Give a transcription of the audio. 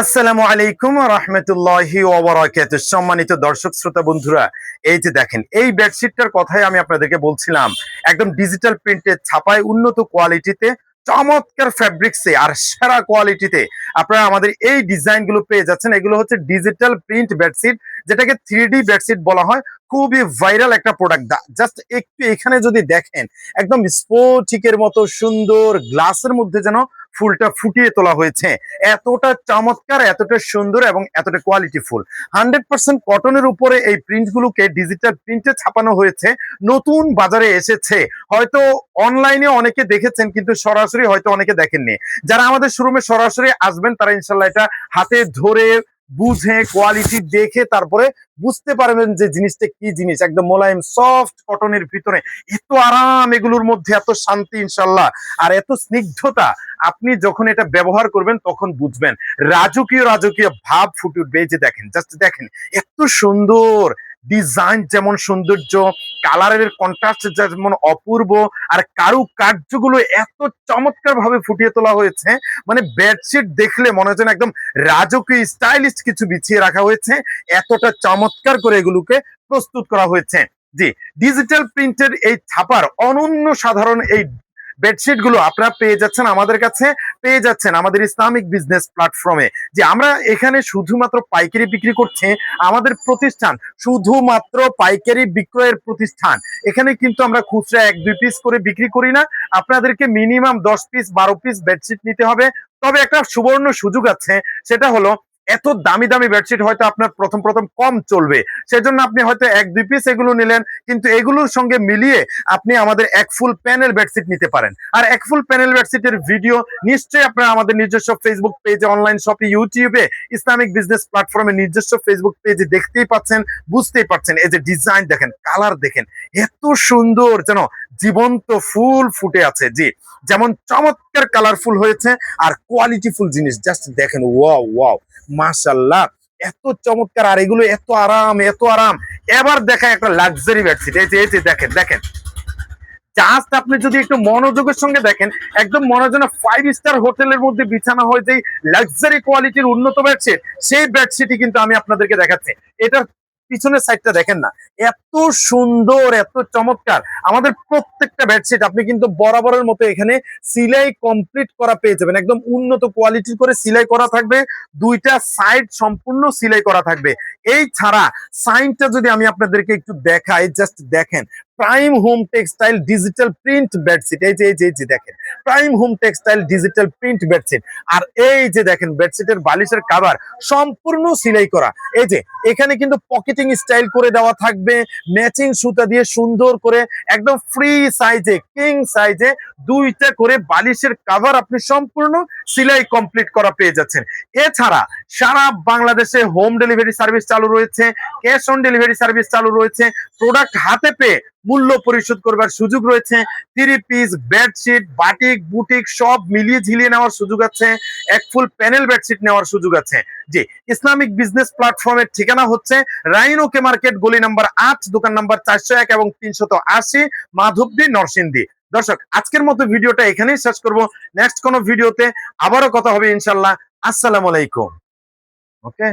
আসসালামু আলাইকুম রহমতুল্লাহি সম্মানিত দর্শক, শ্রোতা, বন্ধুরা, এই যে দেখেন, এই বেডশিটটার কথাই আমি আপনাদেরকে বলছিলাম, একদম ডিজিটাল প্রিন্টের ছাপায় উন্নত কোয়ালিটিতে, চমৎকার ফ্যাব্রিক্সে আর সেরা কোয়ালিটিতে আপনারা আমাদের এই ডিজাইনগুলো পেয়ে যাচ্ছেন। এগুলো হচ্ছে ডিজিটাল প্রিন্ট বেডশিট, যেটাকে থ্রি বেডশিট বলা হয়। খুবই ভাইরাল একটা প্রোডাক্ট। জাস্ট একটু এখানে যদি দেখেন, একদম স্পোটিকের মতো সুন্দর, গ্লাসের মধ্যে যেন ফুলটা ফুটিয়ে তোলা হয়েছে। এতটা চমৎকার, এতটা সুন্দর এবং এতটা কোয়ালিটি ফুল হান্ড্রেড পার্সেন্ট কটনের উপরে এই প্রিন্টগুলোকে ডিজিটাল প্রিন্টে ছাপানো হয়েছে। নতুন বাজারে এসেছে। হয়তো অনলাইনে অনেকে দেখেছেন, কিন্তু সরাসরি হয়তো অনেকে দেখেননি। যারা আমাদের শোরুমে সরাসরি আসবেন, তারা ইনশাল্লাহ এটা হাতে ধরে বুঝে কোয়ালিটি দেখে তারপরে বুঝতে পারবেন যে জিনিসটা কি জিনিস। একদম মোলায়েম সফট কটনের ভিতরে। এত আরাম এগুলোর মধ্যে, এত শান্তি ইনশাল্লাহ আর এত স্নিগ্ধতা, আপনি যখন এটা ব্যবহার করবেন তখন বুঝবেন। রাজকীয় রাজকীয় ভাব ফুটে উঠবে। যে দেখেন জাস্ট দেখেন, এত সুন্দর। ডিজাইন যেমন সৌন্দর্য কালারের কন্ট্রাস্ট যেমন অপূর্ব, আর কারু কার্যগুলো এত চমৎকার ভাবে ফুটিয়ে তোলা হয়েছে মানে বেডশিট দেখলে মনে হচ্ছে একদম রাজকীয় স্টাইলিশ কিছু বিছিয়ে রাখা হয়েছে, এতটা চমৎকার করে এগুলোকে প্রস্তুত করা হয়েছে। জি ডিজিটাল প্রিন্টের এই ছাপার অনন্য সাধারণ এই বেডশিটগুলো আপনারা পেয়ে যাচ্ছেন আমাদের কাছে। পেয়ে যাচ্ছেন আমাদের ইসলামিক বিজনেস প্ল্যাটফর্মে যে আমরা এখানে শুধুমাত্র পাইকারি বিক্রি করছে, আমাদের প্রতিষ্ঠান শুধুমাত্র পাইকারি বিক্রয়ের প্রতিষ্ঠান। এখানে কিন্তু আমরা খুচরা এক, দুই পিস করে বিক্রি করি না। আপনাদেরকে মিনিমাম দশ পিস বারো পিস বেডশিট নিতে হবে। তবে একটা সুবর্ণ সুযোগ আছে, সেটা হলো এত দামি দামি বেডশিট হয়তো আপনার প্রথম প্রথম কম চলবে। সেজন্য আপনি হয়তো এক, দুই পিস এগুলো নিলেন, কিন্তু এগুলোর সঙ্গে মিলিয়ে আপনি আমাদের এক ফুল প্যানেল বেডশিট নিতে পারেন। আর এক ফুল প্যানেল বেডশিটের ভিডিও নিশ্চয়ই আপনারা আমাদের নিজস্ব ফেসবুক পেজে অনলাইন শপে ইউটিউবে ইসলামিক বিজনেস প্ল্যাটফর্মে নিজস্ব ফেসবুক পেজে দেখতেই পাচ্ছেন, বুঝতেই পারছেন এই যে ডিজাইন দেখেন কালার দেখেন, এত সুন্দর যেন জীবন্ত ফুল ফুটে আছে, জি। যেমন চমৎকার কালারফুল হয়েছে আর কোয়ালিটিফুল জিনিস জাস্ট দেখেন ওয়াও ওয়াও মাশাল্লাহ এত চমৎকার, আর এগুলো এত আরাম এত আরাম। এবার দেখা একটা লাক্সারি বেডশিট এই যে এই যে, দেখেন দেখেন। জাস্ট আপনি যদি একটু মনোযোগের সঙ্গে দেখেন, একদম মনে হয় যেন ফাইভ স্টার হোটেলের মধ্যে বিছানা হয়ে যে লাক্সারি কোয়ালিটির উন্নত বেডশিট সেই বেডশিটই কিন্তু আমি আপনাদেরকে দেখাচ্ছি। এটার পিছনের সাইডটা দেখেন না। এত সুন্দর, এত চমৎকার। আমাদের প্রত্যেকটা বেডশিট আপনি কিন্তু বরাবরের মতো এখানে সিলাই কমপ্লিট করা পেয়ে যাবেন। একদম উন্নত কোয়ালিটির করে সিলাই করা থাকবে। দুইটা সাইড সম্পূর্ণ সিলাই করা থাকবে। এই ছাড়া সাইনটা যদি আমি আপনাদেরকে একটু দেখাই জাস্ট দেখেন। Prime home textile digital print bedsheet এই যে এই যে এই যে দেখেন। Prime home textile digital print bedsheet আর এই যে দেখেন বেডশিটের বালিশের কাভার সম্পূর্ণ সিলাই করা। এই যে, এখানে কিন্তু পকেটিং স্টাইল করে দেওয়া থাকবে। ম্যাচিং সুতা দিয়ে সুন্দর করে, একদম ফ্রি সাইজে কিং সাইজে দুইটা করে বালিশের কাভার আপনি সম্পূর্ণ সিলাই কমপ্লিট করা পেয়ে যাচ্ছেন। এছাড়া সারা বাংলাদেশে হোম ডেলিভারি সার্ভিস চালু রয়েছে ক্যাশ অন ডেলিভারি সার্ভিস চালু রয়েছে। প্রোডাক্ট হাতে পেয়ে মূল্য পরিশোধ করবার সুযোগ রয়েছে। Three piece bedsheet batik boutique সব মিলিয়ে ঝিলিয়ে নেওয়ার সুযোগ আছে। এক ফুল প্যানেল বেডশিট নেওয়ার সুযোগ আছে। জি, ইসলামিক বিজনেস প্ল্যাটফর্মের ঠিকানা হচ্ছে রাইনোকে মার্কেট গলি নাম্বার আট, দোকান নাম্বার চারশো এক এবং তিনশত আশি, মাধবদী, নরসিংদী। দর্শক, আজকের মতো ভিডিওটা এখানেই শেষ করব। নেক্সট কোনো ভিডিওতে আবারও কথা হবে ইনশাল্লাহ আসসালামু আলাইকুম। ওকে